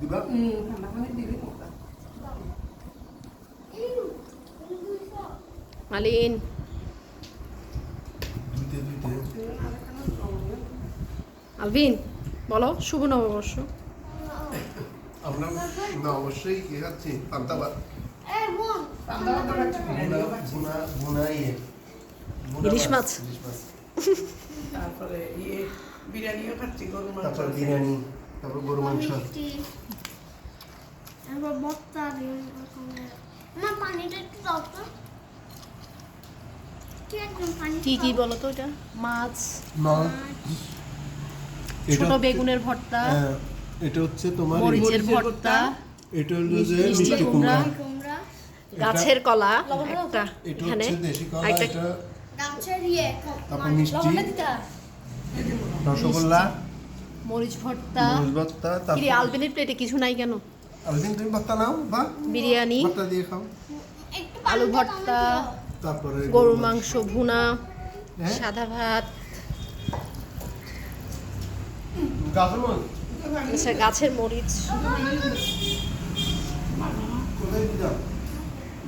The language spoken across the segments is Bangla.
দিবা মালিন। আলভিন বলো শুভ নববর্ষ। আমরা কি খাচ্ছি মাছ। ইলিশ মাছ। তারপরে ইয়ে বিরিয়ানিও খাচ্ছি গরু মাংস তারপর বিরিয়ানি তারপর গরু মাংস। এবার বত্তা আমার পানিটা একটু দাও তো। কি কি কি বলো তো এটা মাছ। না ছোট বেগুনের ভর্তা। হ্যাঁ, এটা হচ্ছে তোমার মরিচের ভর্তা। এটা হলো যে মিষ্টি কুমড়া। গাছের কলা একটা। এখানে হচ্ছে তারপর মিষ্টি রসগোল্লা মরিচ ভর্তা মরিচ ভর্তা তারপর আলবিনের প্লেটে কিছু নাই কেন? আলবিন তুমি ভর্তা নাও বা বিরিয়ানি ভর্তা দিয়ে খাও। একটু আলু ভর্তা তারপরে গরুর মাংস ভুনা হ্যাঁ? সাদা ভাত। গাছের মরিচ আচ্ছা গাছের মরিচ। কোথায় দিতাম?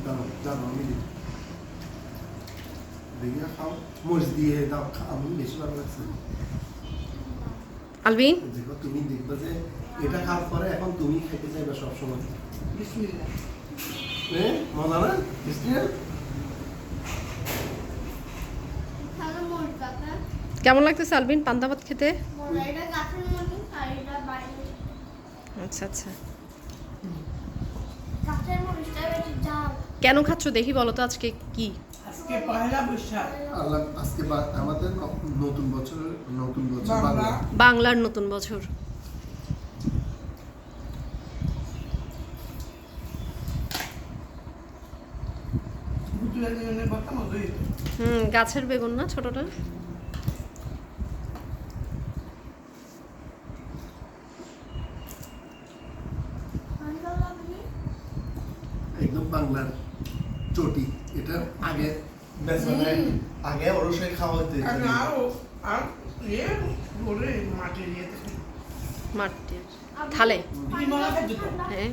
দাঁড়াও দাঁড়াও আমি দিই দেখে খাও মরিচ দিয়ে দাও খা- আমি বেশি ভালো লাগছে? আলবিন দেখো তুমি দেখবে যে এটা খাওয়ার পরে এখন তুমি খেতে চাইবে সবসময়। বিসমিল্লাহ। এ মজা না টেস্টি না ভালো মরিচ পাতা কেমন লাগতেছে আলবিন পান্তা ভাত খেতে? আচ্ছা আচ্ছা। কেন খাচ্ছ? দেখি বলো তো আজকে কি? আজকে পয়লা বৈশাখ। আল্লাহ আজকে আমাদের নতুন বছর নতুন বছর বাংলা। বাংলা। বাংলার নতুন বছর। হুম গাছের বেগুন না ছোটটা? একদম বাংলার। চটি এটা আগে আগে অবশ্যই খাওয়া হতে আর আর ইয়ে ভরে মাটির ইয়েতে মাটি থালে। হ্যাঁ।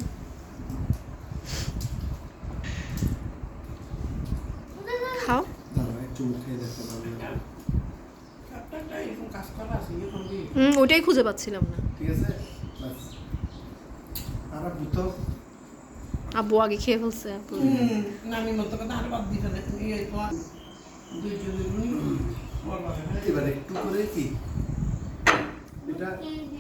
খাও। ইয়ে হুম ওইটাই খুঁজে পাচ্ছিলাম না। ঠিক আছে? আর আব্বু আগে খেয়ে ফেলছে। আপু হুম নানি মতো কথা আর বাদ দিতে না তোমার দুইজনের বলবা এবার একটু করে কি? এটা